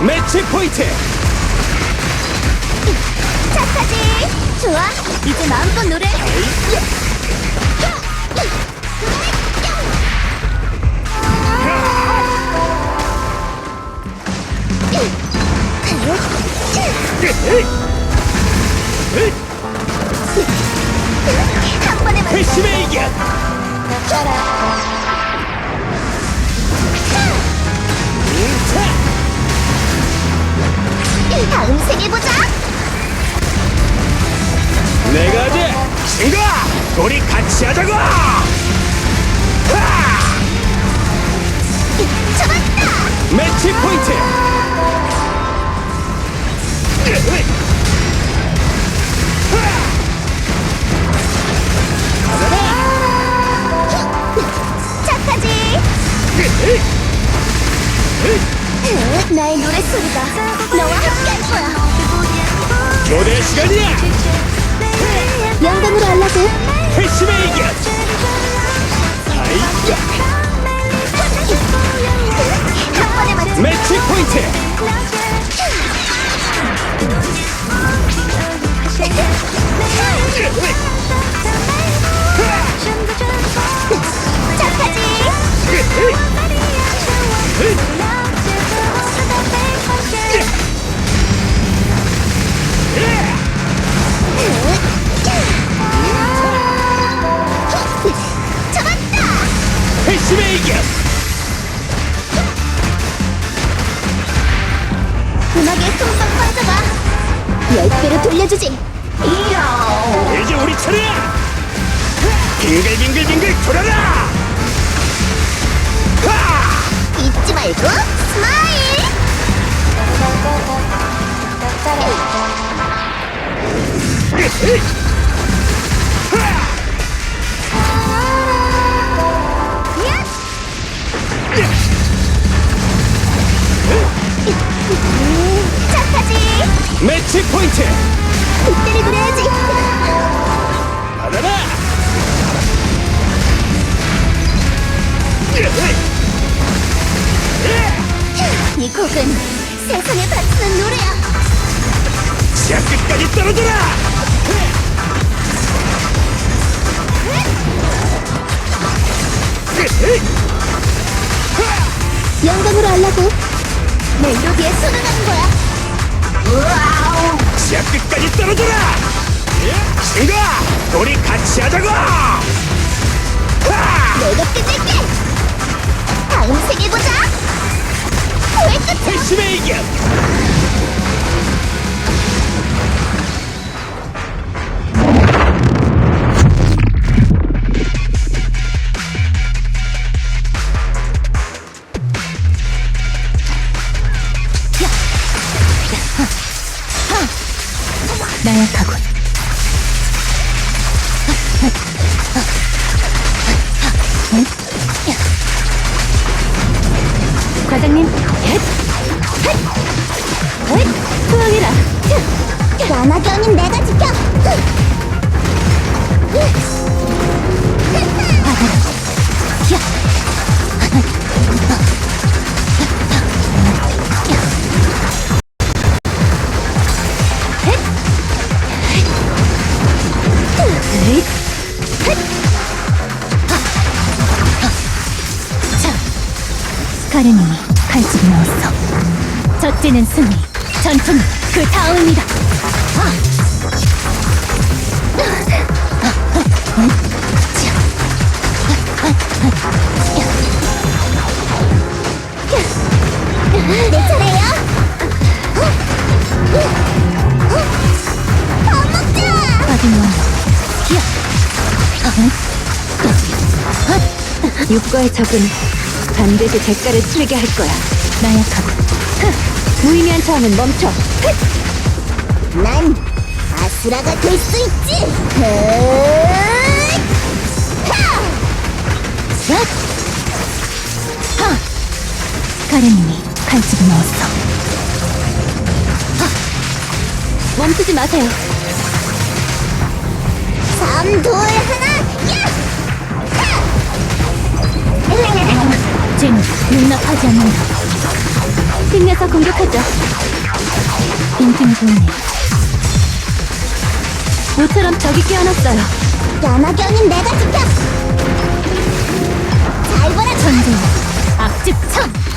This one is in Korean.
매치 포인트. 착하지? 좋아. 이제 마음껏 노래. 한 번에 맞 회심의 이겨 다음 생에 보자. 내가 하지 친구야! 우리 같이 하자고! 하! 잡았다. 매치 포인트! 착하지. 나의 노래 소리가 교대 시간이야! 영광으로 알라고? 회심의 이겨 이겨 음악에 흠뻑 빠져봐 열 배로 돌려주지. 이제 우리 차례야! 빙글빙글빙글 돌아라! 하! 잊지 말고 스마일! 착 매치 포인트. 그때를 그려야지. 받아라. 이 곡은 세상에 바치는 노래야. 지하 끝까지 떨어져라. 영광으로 알라고 멜로디에 가는 거야. 우와 우 지하 끝까지 떨어져라! 친구야 우리 같이 하자고! 하! 내가 끝낼게! 다음 생에 보자! 왜 끝이야 회심의 이겨 연하경인 내가 지켜 가르님이 칼집을 넣었어. 첫째는 승리, 전투는 그 다음이다. 육과의 적은 반드시 대가를 치르게 할 거야. 나약하군. 흥! 무의미한 저항은 멈춰. 난 아수라가 될 수 있지 흐! 하! 야! 하! 가르님이 칼집을 넣었어. 하! 멈추지 마세요. 삼, 둘, 하나, 야! 하! 용납하지 않는다. 힘내서 공격하죠. 빈틈이 보이네. 모처럼 적이 깨어났어요. 야마경은 내가 지켜! 잘 보라! 전쟁, 악즙 천!